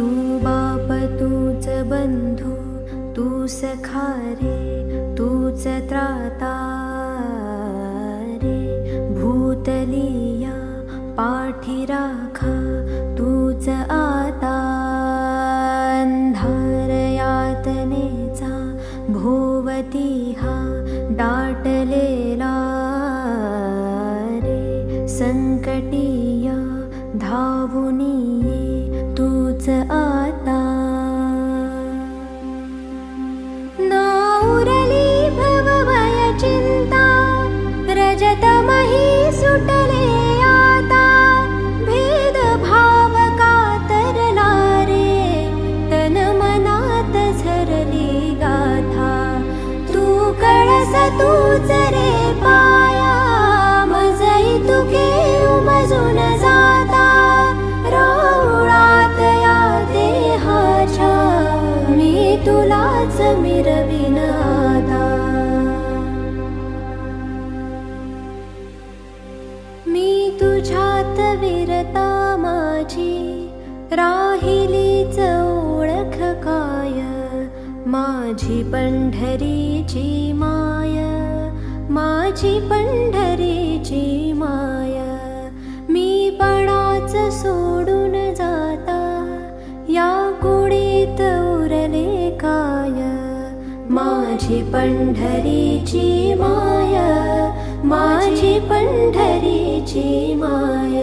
तू बाप तूच बंधू तू सखा रे तूच त्राता रे. भूतली 哦。तुलाच मिरविन मी तुझ्यात विरता माझी राहिलीच ओळख काय? माझी पंढरीची माय माझी पंढरीची माय. मी पणाच सोडून माझी पंढरीची माय माझी पंढरीची माय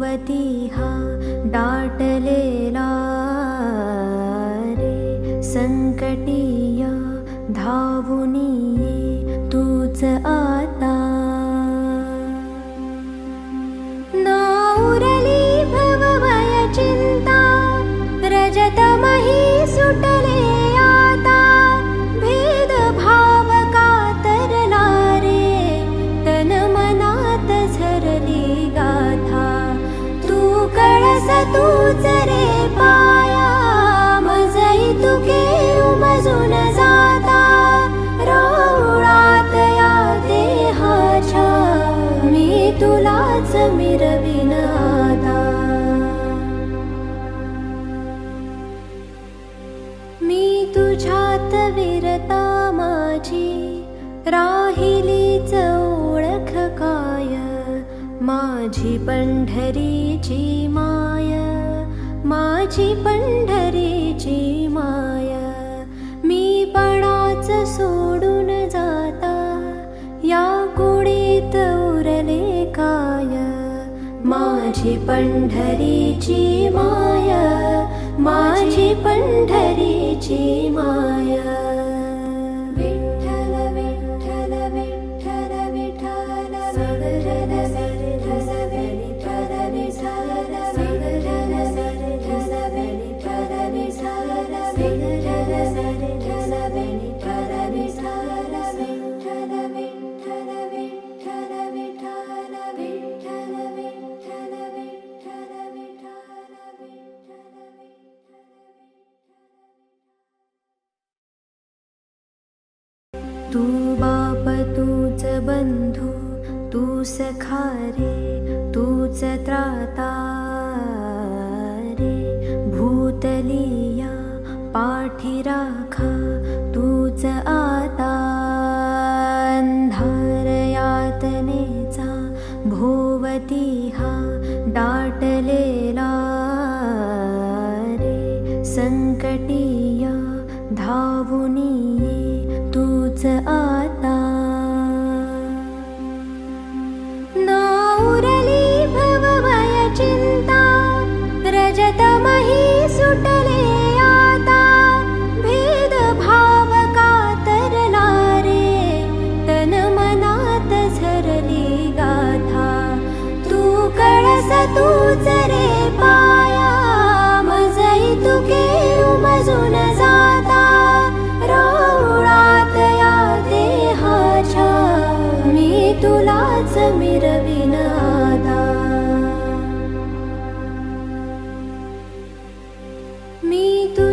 वतीरे सङ्कटीया धावुनीये तु आताय चिन्ता रजतमही राहिलीच ओळख काय? माझी पंढरीची माय माझी पंढरीची माय. मी पणाच सोडून जाता या कुडीत उरले काय? माझी पंढरीची माय माझी पंढरीची माया. सखा रे तूच त्राता रे भूतलिया पाठी राखा तूच आता. अंधार यातनेचा भोवती हा दाटलेला तूच रे पाया. मजई तुके उमजून जाता. राऊळात या देहाच्या. मी तुलाच मिरविन आता.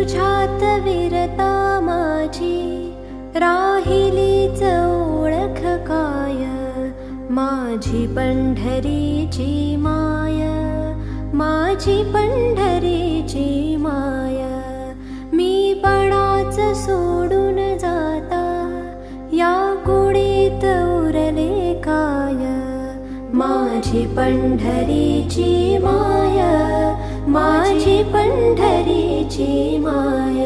तुझ्यात विरता माझी राहिलीच ओळख काय? माझी पंढरीची माय माझी पंढरीची माय. मी पणाच सोडून जाता या कुडीत उरले काय? माझी पंढरीची माय माझी पंढरीची माय